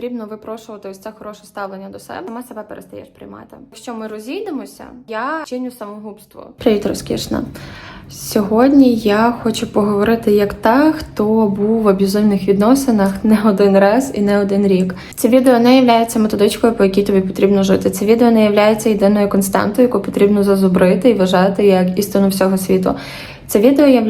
Потрібно випрошувати ось це хороше ставлення до себе. Сама себе перестаєш приймати. Якщо ми розійдемося, я чиню самогубство. Привіт, розкішна. Сьогодні я хочу поговорити як та, хто був в аб'юзивних відносинах не один раз і не один рік. Це відео не є методичкою, по якій тобі потрібно жити. Це відео не є єдиною константою, яку потрібно зазубрити і вважати як істину всього світу. Це відео є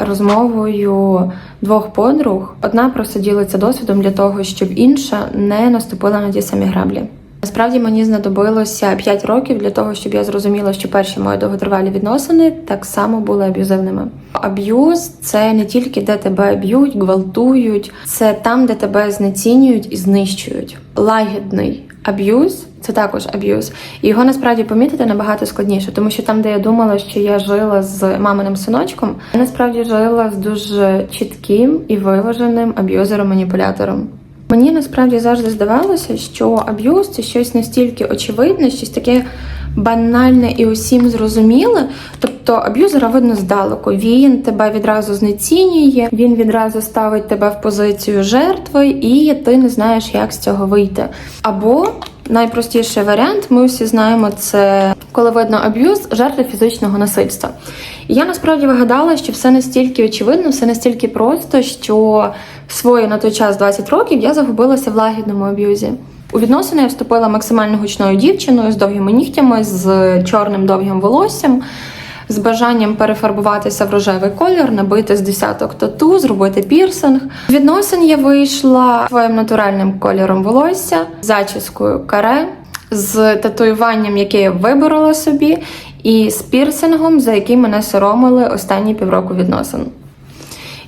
розмовою двох подруг. Одна просто ділиться досвідом для того, щоб інша не наступила на ті самі граблі. Насправді мені знадобилося 5 років для того, щоб я зрозуміла, що перші мої довготривалі відносини так само були аб'юзивними. Аб'юз це не тільки де тебе б'ють, гвалтують, це там, де тебе знецінюють і знищують. Лагідний аб'юз це також аб'юз. І його насправді помітити набагато складніше, тому що там, де я думала, що я жила з маминим синочком, я насправді жила з дуже чітким і виваженим аб'юзером-маніпулятором. Мені насправді завжди здавалося, що аб'юз це щось настільки очевидне, щось таке банальне і усім зрозуміле. Тобто аб'юзера видно здалеку. Він тебе відразу знецінює, він відразу ставить тебе в позицію жертви, і ти не знаєш, як з цього вийти. Або найпростіший варіант, ми всі знаємо, це коли видно аб'юз жертви фізичного насильства. І я насправді вигадала, що все настільки очевидно, все настільки просто, що своє на той час 20 років я загубилася в лагідному аб'юзі. У відносини я вступила максимально гучною дівчиною з довгими нігтями, з чорним довгим волоссям, з бажанням перефарбуватися в рожевий колір, набити з десяток тату, зробити пірсинг. Відносин я вийшла своїм натуральним кольором волосся, зачіскою каре, з татуюванням, яке я виборола собі, і з пірсингом, за який мене соромили останні півроку відносин.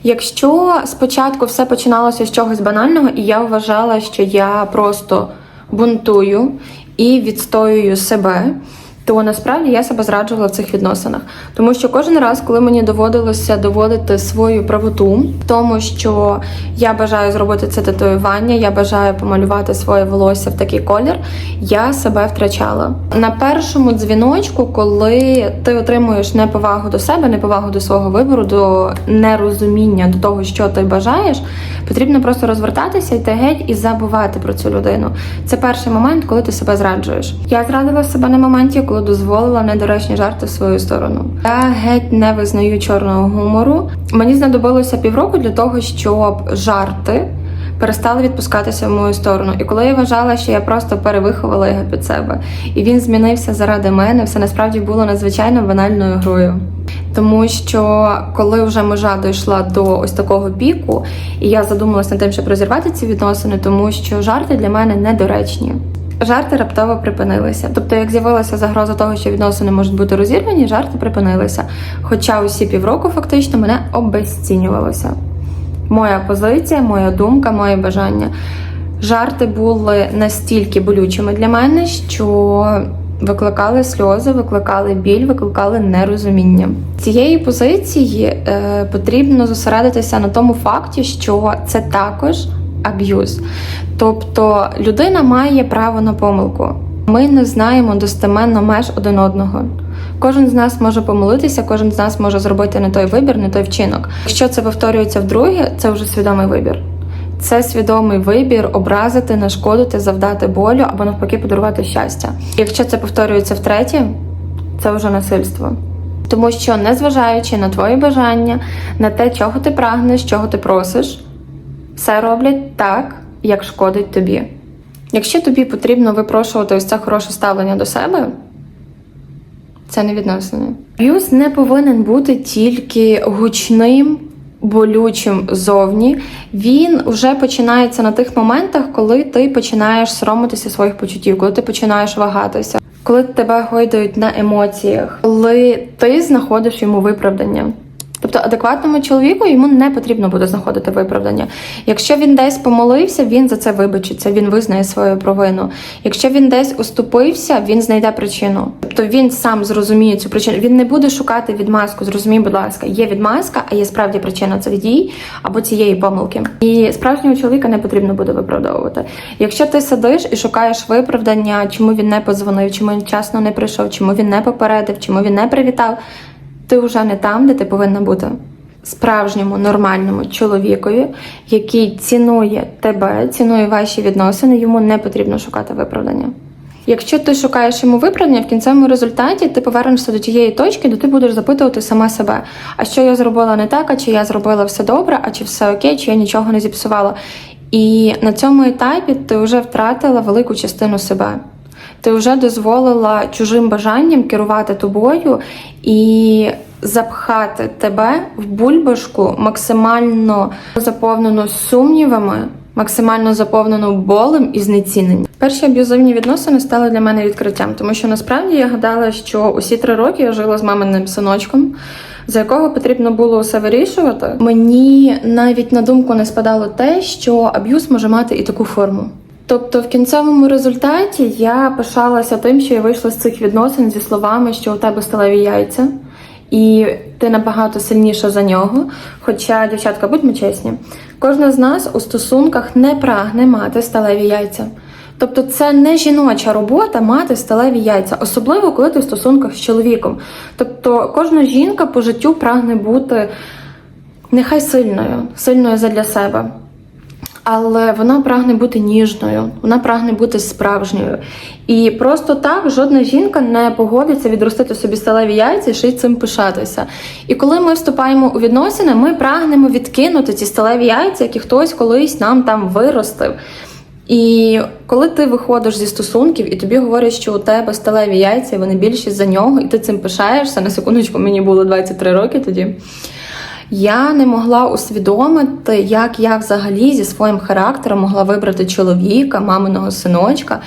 Якщо спочатку все починалося з чогось банального, і я вважала, що я просто бунтую і відстоюю себе, то насправді я себе зраджувала в цих відносинах. Тому що кожен раз, коли мені доводилося доводити свою правоту, тому що я бажаю зробити це татуювання, я бажаю помалювати своє волосся в такий колір, я себе втрачала. На першому дзвіночку, коли ти отримуєш неповагу до себе, неповагу до свого вибору, до нерозуміння до того, що ти бажаєш, потрібно просто розвертатися, йти геть і забувати про цю людину. Це перший момент, коли ти себе зраджуєш. Я зрадила себе на моменті, коли дозволила недоречні жарти в свою сторону. Я геть не визнаю чорного гумору. Мені знадобилося півроку для того, щоб жарти. Перестали відпускатися в мою сторону, і коли я вважала, що я просто перевиховала його під себе, і він змінився заради мене, все насправді було надзвичайно банальною грою. Тому що коли вже межа дійшла до ось такого піку, і я задумалась над тим, щоб розірвати ці відносини, тому що жарти для мене недоречні. Жарти раптово припинилися. Тобто, як з'явилася загроза того, що відносини можуть бути розірвані, жарти припинилися. Хоча усі півроку фактично мене обезцінювалося. Моя позиція, моя думка, моє бажання. Жарти були настільки болючими для мене, що викликали сльози, викликали біль, викликали нерозуміння. Цієї позиції е, потрібно зосередитися на тому факті, що це також аб'юз. Тобто людина має право на помилку. Ми не знаємо достеменно меж один одного. Кожен з нас може помилитися, кожен з нас може зробити не той вибір, не той вчинок. Якщо це повторюється вдруге, це вже свідомий вибір. Це свідомий вибір образити, нашкодити, завдати болю або навпаки подарувати щастя. Якщо це повторюється втретє, це вже насильство. Тому що, незважаючи на твої бажання, на те, чого ти прагнеш, чого ти просиш, все роблять так, як шкодить тобі. Якщо тобі потрібно випрошувати ось це хороше ставлення до себе, це не відносини. Аб'юз не повинен бути тільки гучним, болючим зовні. Він вже починається на тих моментах, коли ти починаєш соромитися своїх почуттів, коли ти починаєш вагатися, коли тебе гойдають на емоціях, коли ти знаходиш йому виправдання. Тобто адекватному чоловіку йому не потрібно буде знаходити виправдання. Якщо він десь помолився, він за це вибачиться, він визнає свою провину. Якщо він десь уступився, він знайде причину. Тобто він сам зрозуміє цю причину. Він не буде шукати відмазку. Зрозумій, будь ласка, є відмазка, а є справді причина цих дій або цієї помилки. І справжнього чоловіка не потрібно буде виправдовувати. Якщо ти сидиш і шукаєш виправдання, чому він не подзвонив, чому він вчасно не прийшов, чому він не попередив, чому він не привітав ти вже не там, де ти повинна бути. справжньому нормальному чоловікові, який цінує тебе, цінує ваші відносини, йому не потрібно шукати виправдання. Якщо ти шукаєш йому виправдання, в кінцевому результаті ти повернешся до тієї точки, де ти будеш запитувати сама себе, а що я зробила не так, а чи я зробила все добре, а чи все окей, чи я нічого не зіпсувала. І на цьому етапі ти вже втратила велику частину себе. Ти вже дозволила чужим бажанням керувати тобою і запхати тебе в бульбашку максимально заповнену сумнівами, максимально заповнену болем і знеціненням. Перші аб'юзивні відносини стали для мене відкриттям, тому що насправді я гадала, що усі три роки я жила з маминим синочком. За якого потрібно було все вирішувати, мені навіть на думку не спадало те, що аб'юз може мати і таку форму. Тобто, в кінцевому результаті я пишалася тим, що я вийшла з цих відносин зі словами, що у тебе сталеві яйця, і ти набагато сильніша за нього. Хоча, дівчатка, будьмо чесні, кожна з нас у стосунках не прагне мати сталеві яйця. Тобто це не жіноча робота мати сталеві яйця, особливо коли ти в стосунках з чоловіком. Тобто кожна жінка по життю прагне бути нехай сильною, сильною задля себе. Але вона прагне бути ніжною, вона прагне бути справжньою. І просто так жодна жінка не погодиться відростити собі сталеві яйця і ще й цим пишатися. І коли ми вступаємо у відносини, ми прагнемо відкинути ці сталеві яйця, які хтось колись нам там виростив. І коли ти виходиш зі стосунків і тобі говорять, що у тебе сталеві яйця, і вони більші за нього, і ти цим пишаєшся. На секундочку, мені було 23 роки тоді. Я не могла усвідомити, як я взагалі зі своїм характером могла вибрати чоловіка, маминого синочка,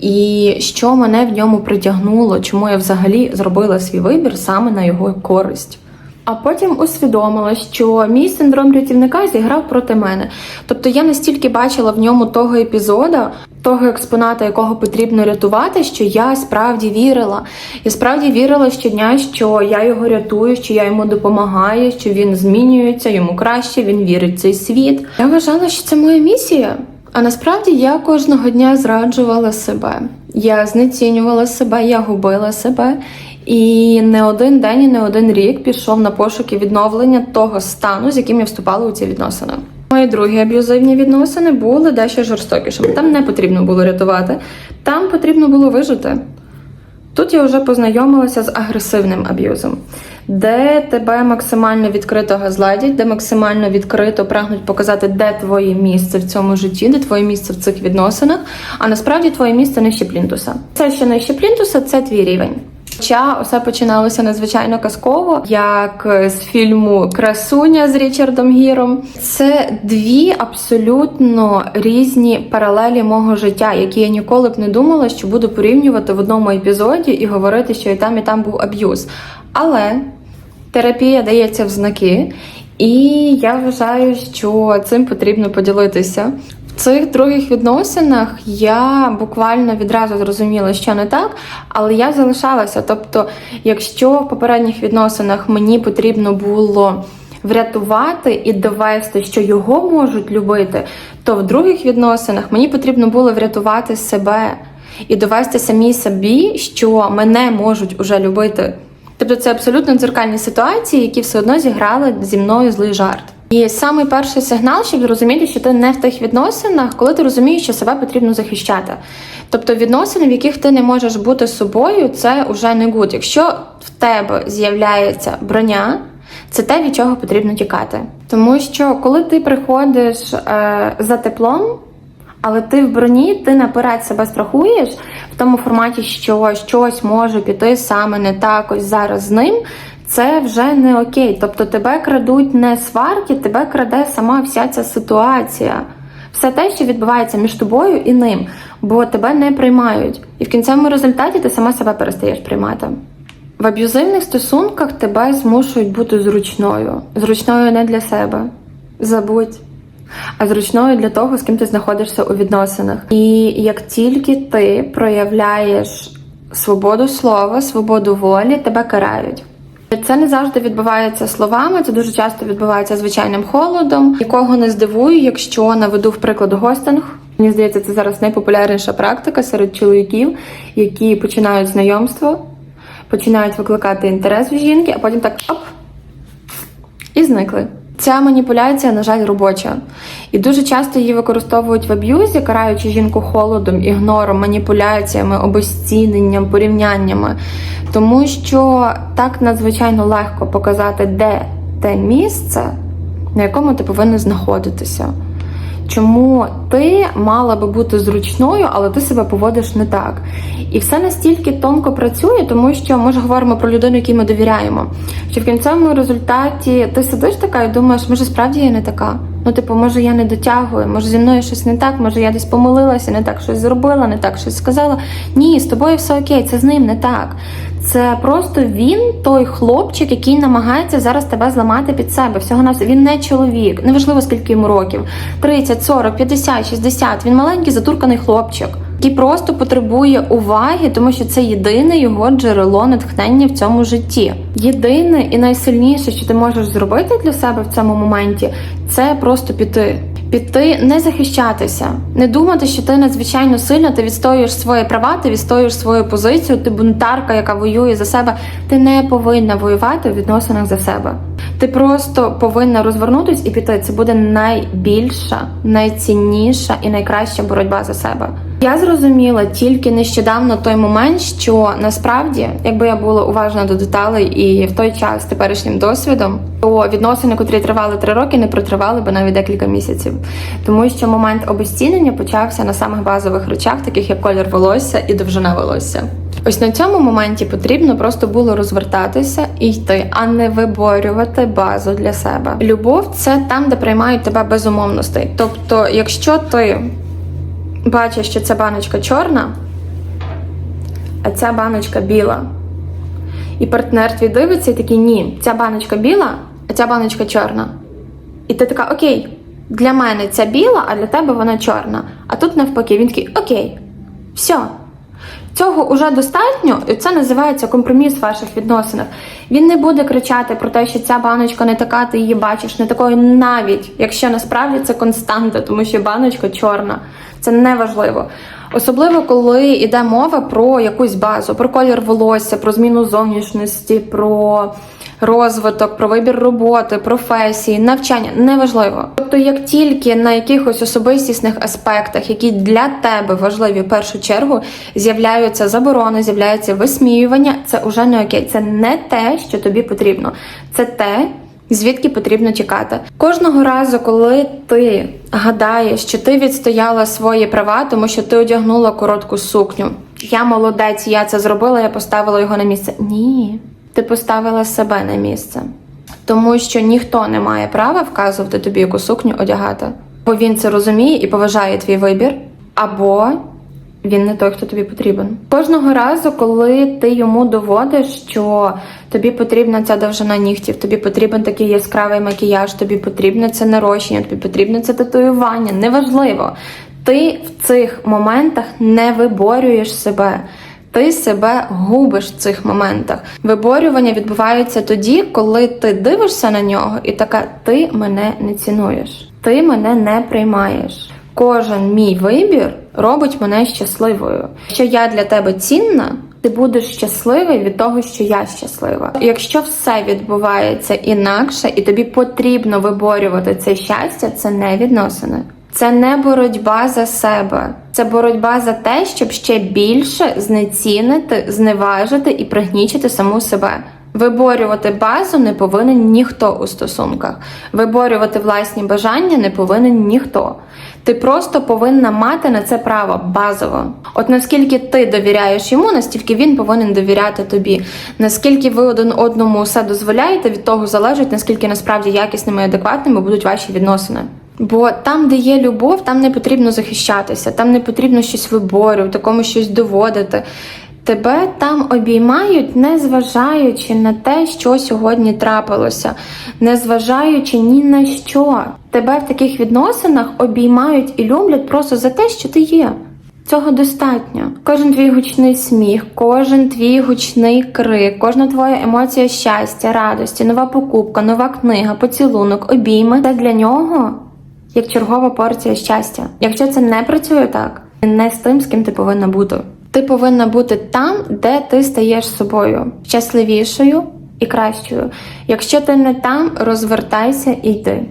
і що мене в ньому притягнуло, чому я взагалі зробила свій вибір саме на його користь. А потім усвідомила, що мій синдром рятівника зіграв проти мене. Тобто я настільки бачила в ньому того епізода, того експоната, якого потрібно рятувати, що я справді вірила. Я справді вірила щодня, що я його рятую, що я йому допомагаю, що він змінюється, йому краще, він вірить в цей світ. Я вважала, що це моя місія. А насправді я кожного дня зраджувала себе. Я знецінювала себе, я губила себе. І не один день, і не один рік пішов на пошуки відновлення того стану, з яким я вступала у ці відносини. Мої другі аб'юзивні відносини були дещо жорстокішими. Там не потрібно було рятувати, там потрібно було вижити. Тут я вже познайомилася з агресивним аб'юзом, де тебе максимально відкрито газладять, де максимально відкрито прагнуть показати, де твоє місце в цьому житті, де твоє місце в цих відносинах, а насправді твоє місце нижче плінтуса. Це, що нижче плінтуса, це твій рівень. Хоча все починалося надзвичайно казково, як з фільму Красуня з Річардом Гіром. Це дві абсолютно різні паралелі мого життя, які я ніколи б не думала, що буду порівнювати в одному епізоді і говорити, що і там, і там був аб'юз. Але терапія дається в знаки, і я вважаю, що цим потрібно поділитися. Цих других відносинах я буквально відразу зрозуміла, що не так, але я залишалася. Тобто, якщо в попередніх відносинах мені потрібно було врятувати і довести, що його можуть любити, то в других відносинах мені потрібно було врятувати себе і довести самій собі, що мене можуть уже любити. Тобто це абсолютно дзеркальні ситуації, які все одно зіграли зі мною злий жарт. І самий перший сигнал, щоб зрозуміти, що ти не в тих відносинах, коли ти розумієш, що себе потрібно захищати. Тобто відносини, в яких ти не можеш бути собою, це вже не гуд. Якщо в тебе з'являється броня, це те, від чого потрібно тікати. Тому що коли ти приходиш е, за теплом, але ти в броні, ти наперед себе страхуєш в тому форматі, що щось може піти саме не так ось зараз з ним. Це вже не окей. Тобто тебе крадуть не сварки, тебе краде сама вся ця ситуація. Все те, що відбувається між тобою і ним, бо тебе не приймають. І в кінцевому результаті ти сама себе перестаєш приймати. В аб'юзивних стосунках тебе змушують бути зручною. Зручною не для себе. Забудь. А зручною для того, з ким ти знаходишся у відносинах. І як тільки ти проявляєш свободу слова, свободу волі, тебе карають. Це не завжди відбувається словами, це дуже часто відбувається звичайним холодом. Нікого не здивую, якщо наведу в приклад гостинг. Мені здається, це зараз найпопулярніша практика серед чоловіків, які починають знайомство, починають викликати інтерес в жінки, а потім так оп. І зникли. Ця маніпуляція, на жаль, робоча. І дуже часто її використовують в аб'юзі, караючи жінку холодом, ігнором, маніпуляціями, обесціненням, порівняннями. Тому що так надзвичайно легко показати, де те місце, на якому ти повинен знаходитися. Чому ти мала би бути зручною, але ти себе поводиш не так. І все настільки тонко працює, тому що ми ж говоримо про людину, якій ми довіряємо. Що в кінцевому результаті ти сидиш така і думаєш, може справді я не така. Ну, типу, може я не дотягую, може зі мною щось не так, може я десь помилилася, не так щось зробила, не так щось сказала. Ні, з тобою все окей, це з ним не так. Це просто він, той хлопчик, який намагається зараз тебе зламати під себе. Всього нас він не чоловік, неважливо скільки йому років: 30, 40, 50, 60. Він маленький затурканий хлопчик, який просто потребує уваги, тому що це єдине його джерело натхнення в цьому житті. Єдине і найсильніше, що ти можеш зробити для себе в цьому моменті, це просто піти. Піти, не захищатися, не думати, що ти надзвичайно сильно, ти відстоюєш свої права, ти відстоюєш свою позицію, ти бунтарка, яка воює за себе. Ти не повинна воювати в відносинах за себе. Ти просто повинна розвернутися і піти. Це буде найбільша, найцінніша і найкраща боротьба за себе. Я зрозуміла тільки нещодавно той момент, що насправді, якби я була уважна до деталей і в той час теперішнім досвідом, то відносини, котрі тривали три роки, не протривали би навіть декілька місяців, тому що момент обезцінення почався на самих базових речах, таких як колір волосся і довжина волосся. Ось на цьому моменті потрібно просто було розвертатися і йти, а не виборювати базу для себе. Любов це там, де приймають тебе безумовностей. Тобто, якщо ти бачиш, що ця баночка чорна, а ця баночка біла. І партнер твій дивиться і такий, ні, ця баночка біла, а ця баночка чорна. І ти така, окей, для мене ця біла, а для тебе вона чорна. А тут навпаки, він такий, окей, все. Цього вже достатньо, і це називається компроміс в ваших відносинах. Він не буде кричати про те, що ця баночка не така, ти її бачиш, не такою, навіть якщо насправді це константа, тому що баночка чорна. Це не важливо. Особливо, коли йде мова про якусь базу, про колір волосся, про зміну зовнішності, про розвиток, про вибір роботи, професії, навчання неважливо. Тобто, як тільки на якихось особистісних аспектах, які для тебе важливі в першу чергу, з'являються заборони, з'являється висміювання, це вже не окей. Це не те, що тобі потрібно. Це те. Звідки потрібно тікати кожного разу, коли ти гадаєш, що ти відстояла свої права, тому що ти одягнула коротку сукню. Я молодець, я це зробила, я поставила його на місце. Ні, ти поставила себе на місце, тому що ніхто не має права вказувати тобі, яку сукню одягати. Бо він це розуміє і поважає твій вибір, або він не той, хто тобі потрібен. Кожного разу, коли ти йому доводиш, що тобі потрібна ця довжина нігтів, тобі потрібен такий яскравий макіяж, тобі потрібне це нарощення, тобі потрібне це татуювання, неважливо. Ти в цих моментах не виборюєш себе. Ти себе губиш в цих моментах. Виборювання відбувається тоді, коли ти дивишся на нього, і така ти мене не цінуєш, ти мене не приймаєш. Кожен мій вибір робить мене щасливою. Якщо я для тебе цінна, ти будеш щасливий від того, що я щаслива. Якщо все відбувається інакше, і тобі потрібно виборювати це щастя, це не відносини. Це не боротьба за себе, це боротьба за те, щоб ще більше знецінити, зневажити і пригнічити саму себе. Виборювати базу не повинен ніхто у стосунках. Виборювати власні бажання не повинен ніхто. Ти просто повинна мати на це право базово. От наскільки ти довіряєш йому, настільки він повинен довіряти тобі. Наскільки ви один одному все дозволяєте, від того залежить, наскільки насправді якісними і адекватними будуть ваші відносини. Бо там, де є любов, там не потрібно захищатися, там не потрібно щось виборювати, комусь щось доводити. Тебе там обіймають, не зважаючи на те, що сьогодні трапилося, не зважаючи ні на що. Тебе в таких відносинах обіймають і люблять просто за те, що ти є. Цього достатньо. Кожен твій гучний сміх, кожен твій гучний крик, кожна твоя емоція щастя, радості, нова покупка, нова книга, поцілунок, обійми це для нього як чергова порція щастя. Якщо це не працює так, не з тим, з ким ти повинна бути. Ти повинна бути там, де ти стаєш собою щасливішою, і кращою. Якщо ти не там, розвертайся і йди.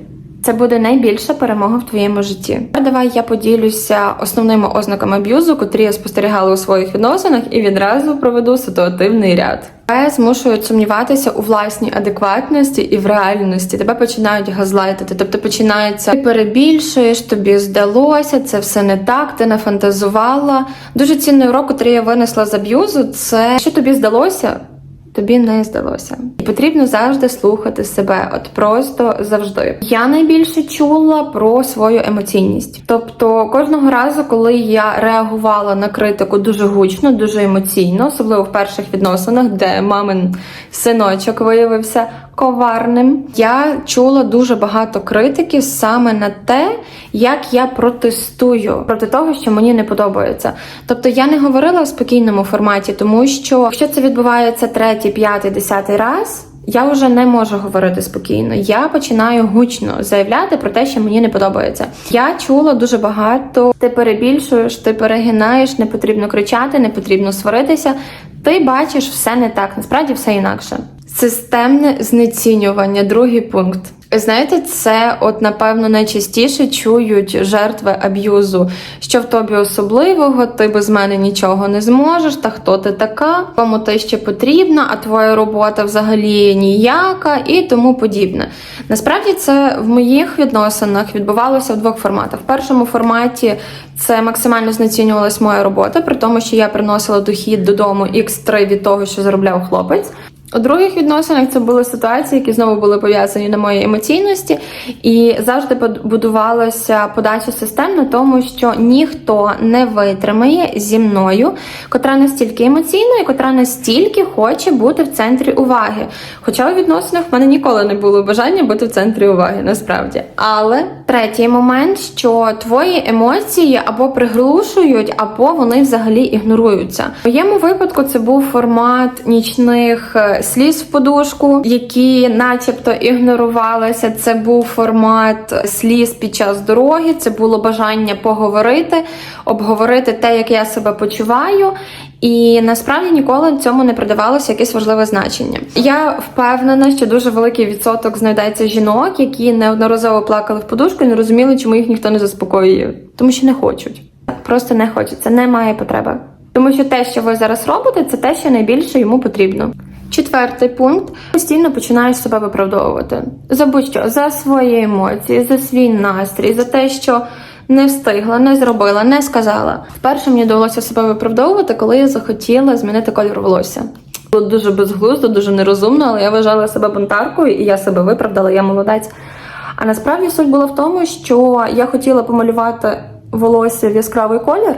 Це буде найбільша перемога в твоєму житті. Давай я поділюся основними ознаками аб'юзу, котрі я спостерігала у своїх відносинах, і відразу проведу ситуативний ряд. Тебе змушують сумніватися у власній адекватності і в реальності. Тебе починають газлайтити. Тобто починається ти перебільшуєш, тобі здалося, це все не так, ти нафантазувала. Дуже цінний урок, який я винесла з аб'юзу, це що тобі здалося. Тобі не здалося, і потрібно завжди слухати себе, от просто завжди. Я найбільше чула про свою емоційність. Тобто кожного разу, коли я реагувала на критику дуже гучно, дуже емоційно, особливо в перших відносинах, де мамин синочок виявився коварним, я чула дуже багато критики саме на те, як я протестую проти того, що мені не подобається. Тобто я не говорила в спокійному форматі, тому що якщо це відбувається третій, п'ятий, десятий раз. Я вже не можу говорити спокійно. Я починаю гучно заявляти про те, що мені не подобається. Я чула дуже багато. Ти перебільшуєш, ти перегинаєш, не потрібно кричати, не потрібно сваритися. Ти бачиш все не так, насправді все інакше. Системне знецінювання, другий пункт. Знаєте, це от напевно найчастіше чують жертви аб'юзу, що в тобі особливого, ти без мене нічого не зможеш, та хто ти така, кому ти ще потрібна, а твоя робота взагалі ніяка і тому подібне. Насправді це в моїх відносинах відбувалося в двох форматах. В першому форматі це максимально знецінювалась моя робота, при тому, що я приносила дохід додому x3 від того, що заробляв хлопець. У других відносинах це були ситуації, які знову були пов'язані на моїй емоційності, і завжди будувалася подача систем на тому, що ніхто не витримає зі мною, котра настільки емоційна і котра настільки хоче бути в центрі уваги. Хоча у відносинах в мене ніколи не було бажання бути в центрі уваги, насправді. Але третій момент, що твої емоції або приглушують, або вони взагалі ігноруються. В моєму випадку це був формат нічних е, сліз в подушку, які, начебто, ігнорувалися. Це був формат сліз під час дороги. Це було бажання поговорити, обговорити те, як я себе почуваю. І насправді ніколи цьому не придавалося якесь важливе значення. Я впевнена, що дуже великий відсоток знайдеться жінок, які неодноразово плакали в подушку і не розуміли, чому їх ніхто не заспокоює, тому що не хочуть. Просто не хочуть. Це немає потреби. Тому що те, що ви зараз робите, це те, що найбільше йому потрібно. Четвертий пункт постійно починаєш себе виправдовувати. За будь-що за свої емоції, за свій настрій, за те, що не встигла, не зробила, не сказала. Вперше мені довелося себе виправдовувати, коли я захотіла змінити кольор волосся. Було дуже безглуздо, дуже нерозумно, але я вважала себе бунтаркою, і я себе виправдала, я молодець. А насправді суть була в тому, що я хотіла помалювати волосся в яскравий колір,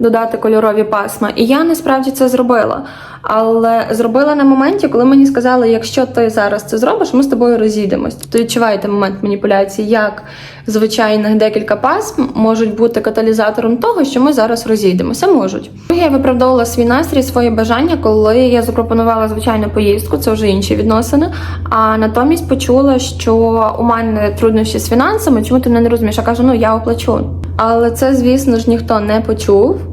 додати кольорові пасма, і я насправді це зробила. Але зробила на моменті, коли мені сказали, якщо ти зараз це зробиш, ми з тобою розійдемось. Тобто відчуваєте момент маніпуляції, як звичайних декілька пасм можуть бути каталізатором того, що ми зараз розійдемося. Можуть. Я виправдовувала свій настрій, свої бажання, коли я запропонувала звичайну поїздку, це вже інші відносини. А натомість почула, що у мене труднощі з фінансами, чому ти мене не розумієш? Я кажу, ну я оплачу. Але це, звісно ж, ніхто не почув.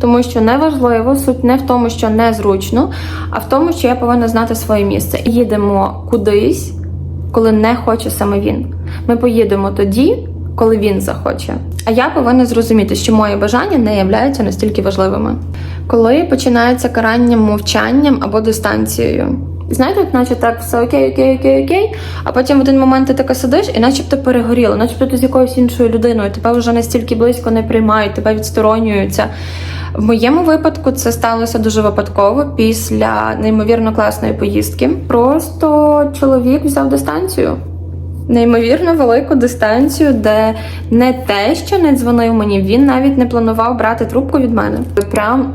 Тому що неважливо, суть не в тому, що незручно, а в тому, що я повинна знати своє місце. Їдемо кудись, коли не хоче саме він. Ми поїдемо тоді, коли він захоче. А я повинна зрозуміти, що мої бажання не являються настільки важливими. Коли починається карання мовчанням або дистанцією. Знаєте, наче так все окей, окей, окей, окей. А потім в один момент ти така сидиш і начебто перегоріло, начебто ти з якоюсь іншою людиною, тебе вже настільки близько не приймають, тебе відсторонюються. В моєму випадку це сталося дуже випадково після неймовірно класної поїздки. Просто чоловік взяв дистанцію. Неймовірно велику дистанцію, де не те, що не дзвонив мені, він навіть не планував брати трубку від мене. Прям,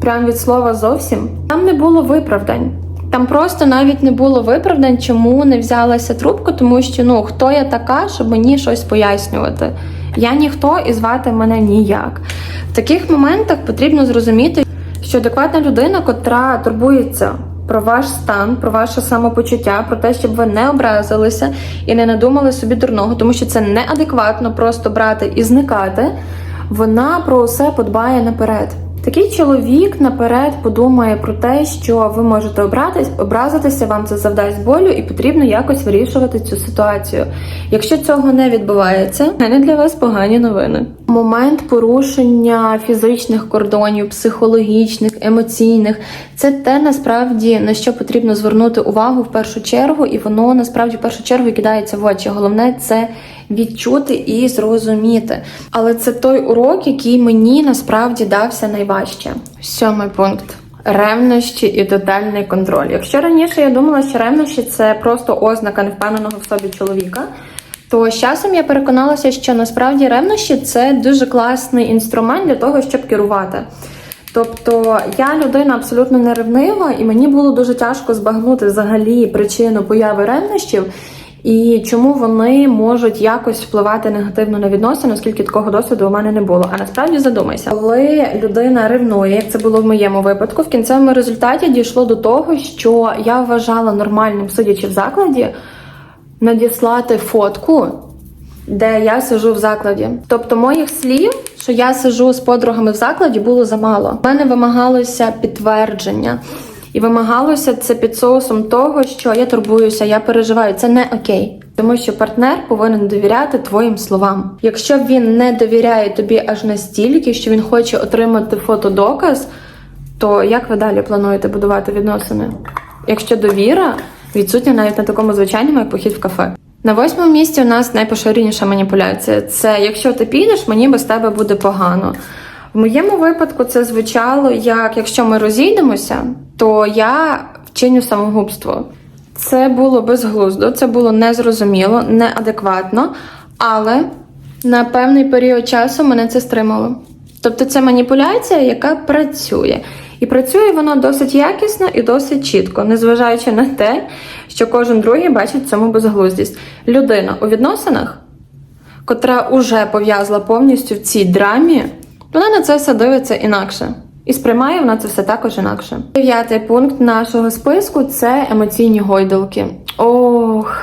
прям від слова зовсім. Там не було виправдань. Там просто навіть не було виправдань, чому не взялася трубку, тому що ну хто я така, щоб мені щось пояснювати. Я ніхто і звати мене ніяк. В таких моментах потрібно зрозуміти, що адекватна людина, котра турбується про ваш стан, про ваше самопочуття, про те, щоб ви не образилися і не надумали собі дурного, тому що це неадекватно просто брати і зникати. Вона про все подбає наперед. Такий чоловік наперед подумає про те, що ви можете обратись, образитися, вам це завдасть болю, і потрібно якось вирішувати цю ситуацію. Якщо цього не відбувається, мене для вас погані новини. Момент порушення фізичних кордонів, психологічних, емоційних це те насправді на що потрібно звернути увагу в першу чергу, і воно насправді в першу чергу кидається в очі. Головне це відчути і зрозуміти. Але це той урок, який мені насправді дався найважче. Сьомий пункт. Ревнощі і тотальний контроль. Якщо раніше я думала, що ревнощі це просто ознака невпевненого в собі чоловіка, то з часом я переконалася, що насправді ревнощі це дуже класний інструмент для того, щоб керувати. Тобто я людина абсолютно не ревнива, і мені було дуже тяжко збагнути взагалі причину появи ревнощів і чому вони можуть якось впливати негативно на відносини, оскільки такого досвіду у мене не було. А насправді задумайся, коли людина ревнує, як це було в моєму випадку, в кінцевому результаті дійшло до того, що я вважала нормальним, сидячи в закладі, надіслати фотку. Де я сижу в закладі. Тобто моїх слів, що я сижу з подругами в закладі, було замало. У мене вимагалося підтвердження. І вимагалося це під соусом того, що я турбуюся, я переживаю. Це не окей. Тому що партнер повинен довіряти твоїм словам. Якщо він не довіряє тобі аж настільки, що він хоче отримати фотодоказ, то як ви далі плануєте будувати відносини? Якщо довіра відсутня навіть на такому звичайному як похід в кафе. На восьмому місці у нас найпоширеніша маніпуляція. Це якщо ти підеш, мені без тебе буде погано. В моєму випадку це звучало як якщо ми розійдемося, то я вчиню самогубство. Це було безглуздо, це було незрозуміло, неадекватно, але на певний період часу мене це стримало. Тобто це маніпуляція, яка працює. І працює вона досить якісно і досить чітко, незважаючи на те, що кожен другий бачить в цьому безглуздість. Людина у відносинах, котра уже пов'язла повністю в цій драмі, вона на це все дивиться інакше. І сприймає вона це все також інакше. Дев'ятий пункт нашого списку це емоційні гойдалки. Ох.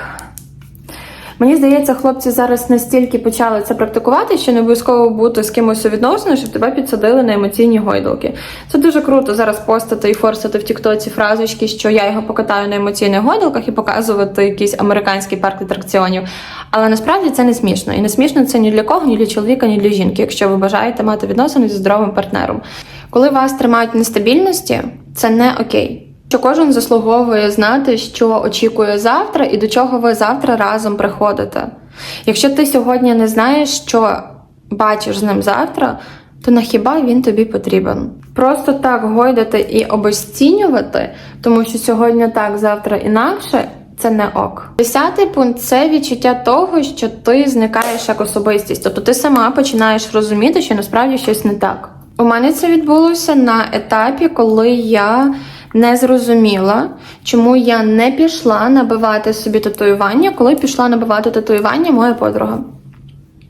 Мені здається, хлопці зараз настільки почали це практикувати, що не обов'язково бути з кимось у відносинах, щоб тебе підсадили на емоційні гойдалки. Це дуже круто зараз постати і форсити в Тіктоці фразочки, що я його покатаю на емоційних гойдалках і показувати якийсь американський парк атракціонів. Але насправді це не смішно. І не смішно це ні для кого, ні для чоловіка, ні для жінки, якщо ви бажаєте мати відносини зі здоровим партнером. Коли вас тримають в нестабільності, це не окей. Що кожен заслуговує знати, що очікує завтра, і до чого ви завтра разом приходите. Якщо ти сьогодні не знаєш, що бачиш з ним завтра, то на хіба він тобі потрібен? Просто так гойдати і обесцінювати, тому що сьогодні так, завтра інакше. Це не ок. Десятий пункт це відчуття того, що ти зникаєш як особистість. Тобто ти сама починаєш розуміти, що насправді щось не так. У мене це відбулося на етапі, коли я не зрозуміла, чому я не пішла набивати собі татуювання, коли пішла набивати татуювання моя подруга.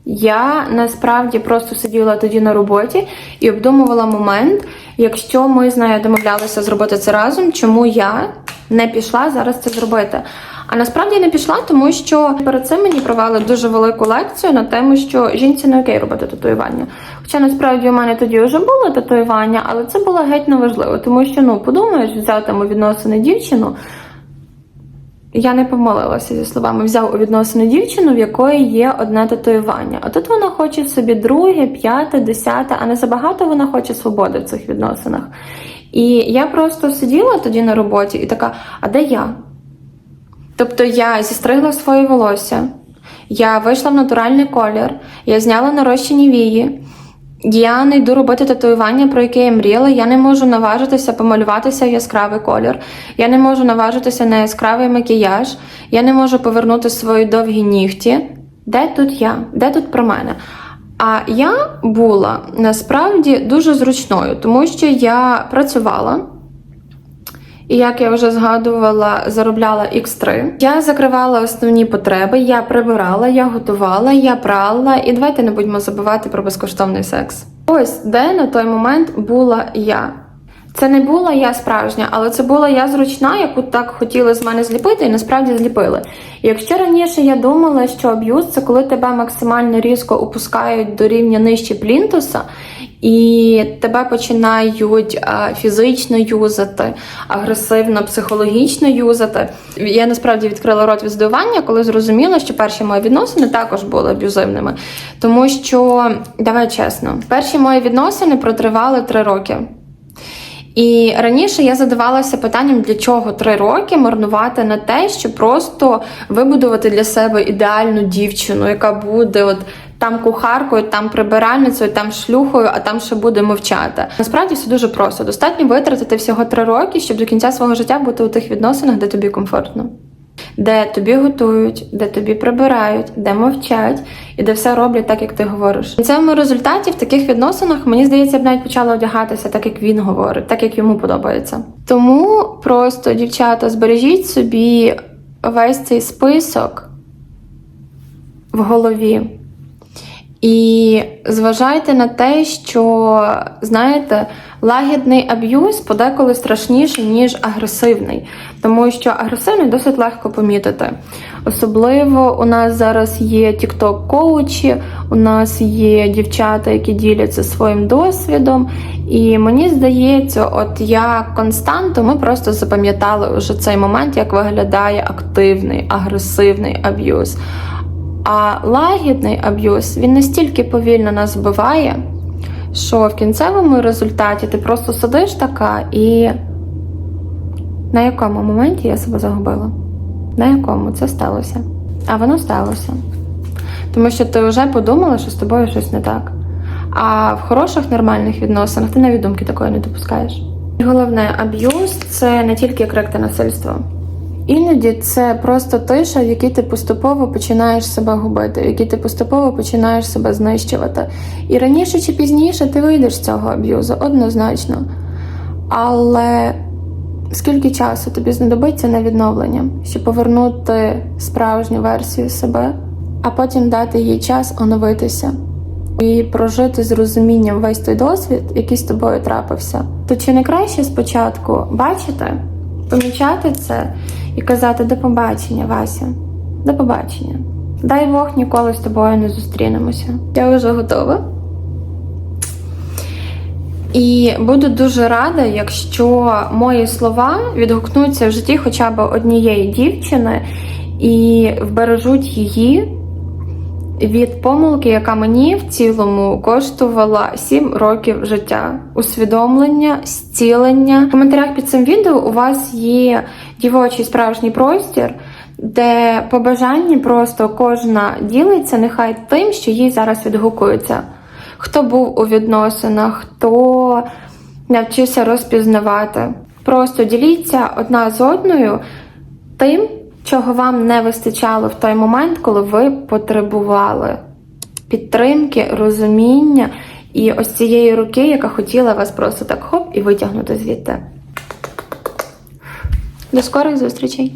Я насправді просто сиділа тоді на роботі і обдумувала момент, якщо ми з нею домовлялися зробити це разом, чому я не пішла зараз це зробити. А насправді не пішла, тому що перед цим мені провели дуже велику лекцію на тему, що жінці не окей робити татуювання. Хоча насправді у мене тоді вже було татуювання, але це було геть неважливо, тому що ну подумаєш, взяти у відносини дівчину. Я не помилилася зі словами. Взяв у відносини дівчину, в якої є одне татуювання. А тут вона хоче собі друге, п'яте, десяте, а не забагато вона хоче свободи в цих відносинах. І я просто сиділа тоді на роботі і така: а де я? Тобто я зістригла своє волосся, я вийшла в натуральний колір, я зняла нарощені вії. Я не йду робити татуювання, про яке я мріяла. Я не можу наважитися помалюватися в яскравий колір. Я не можу наважитися на яскравий макіяж. Я не можу повернути свої довгі нігті. Де тут я? Де тут про мене? А я була насправді дуже зручною, тому що я працювала. І як я вже згадувала, заробляла X3. Я закривала основні потреби, я прибирала, я готувала, я прала. І давайте не будемо забувати про безкоштовний секс. Ось де на той момент була я. Це не була я справжня, але це була я зручна, яку так хотіли з мене зліпити, і насправді зліпили. Якщо раніше я думала, що аб'юз це коли тебе максимально різко опускають до рівня нижче плінтуса, і тебе починають фізично юзати, агресивно, психологічно юзати. Я насправді відкрила рот від здивування, коли зрозуміла, що перші мої відносини також були аб'юзивними. Тому що, давай чесно, перші мої відносини протривали три роки. І раніше я задавалася питанням, для чого три роки марнувати на те, щоб просто вибудувати для себе ідеальну дівчину, яка буде от там кухаркою, там прибиральницею, там шлюхою, а там ще буде мовчати. Насправді все дуже просто. Достатньо витратити всього три роки, щоб до кінця свого життя бути у тих відносинах, де тобі комфортно. Де тобі готують, де тобі прибирають, де мовчать, і де все роблять так, як ти говориш. В цьому результаті в таких відносинах мені здається, б навіть почала одягатися так, як він говорить, так як йому подобається. Тому просто, дівчата, збережіть собі весь цей список в голові. І зважайте на те, що знаєте, лагідний аб'юз подеколи страшніший, ніж агресивний, тому що агресивний досить легко помітити. Особливо у нас зараз є тікток коучі у нас є дівчата, які діляться своїм досвідом. І мені здається, от як константу, ми просто запам'ятали вже цей момент, як виглядає активний, агресивний аб'юз. А лагідний аб'юз він настільки повільно нас вбиває, що в кінцевому результаті ти просто сидиш така і на якому моменті я себе загубила? На якому це сталося? А воно сталося. Тому що ти вже подумала, що з тобою щось не так. А в хороших нормальних відносинах ти навіть думки такої не допускаєш. Головне, аб'юз це не тільки та насильство. Іноді це просто тиша, в якій ти поступово починаєш себе губити, в якій ти поступово починаєш себе знищувати. І раніше чи пізніше ти вийдеш з цього аб'юзу, однозначно. Але скільки часу тобі знадобиться на відновлення, щоб повернути справжню версію себе, а потім дати їй час оновитися і прожити з розумінням весь той досвід, який з тобою трапився. То чи не краще спочатку бачити, помічати це і казати до побачення, Вася, до побачення. Дай Бог ніколи з тобою не зустрінемося. Я вже готова. І буду дуже рада, якщо мої слова відгукнуться в житті хоча б однієї дівчини і вбережуть її від помилки, яка мені в цілому коштувала 7 років життя, усвідомлення, зцілення. В коментарях під цим відео у вас є дівочий справжній простір. Де по бажанні просто кожна ділиться нехай тим, що їй зараз відгукується хто був у відносинах, хто навчився розпізнавати. Просто діліться одна з одною тим, чого вам не вистачало в той момент, коли ви потребували підтримки, розуміння і ось цієї руки, яка хотіла вас просто так хоп і витягнути звідти. До скорих зустрічей!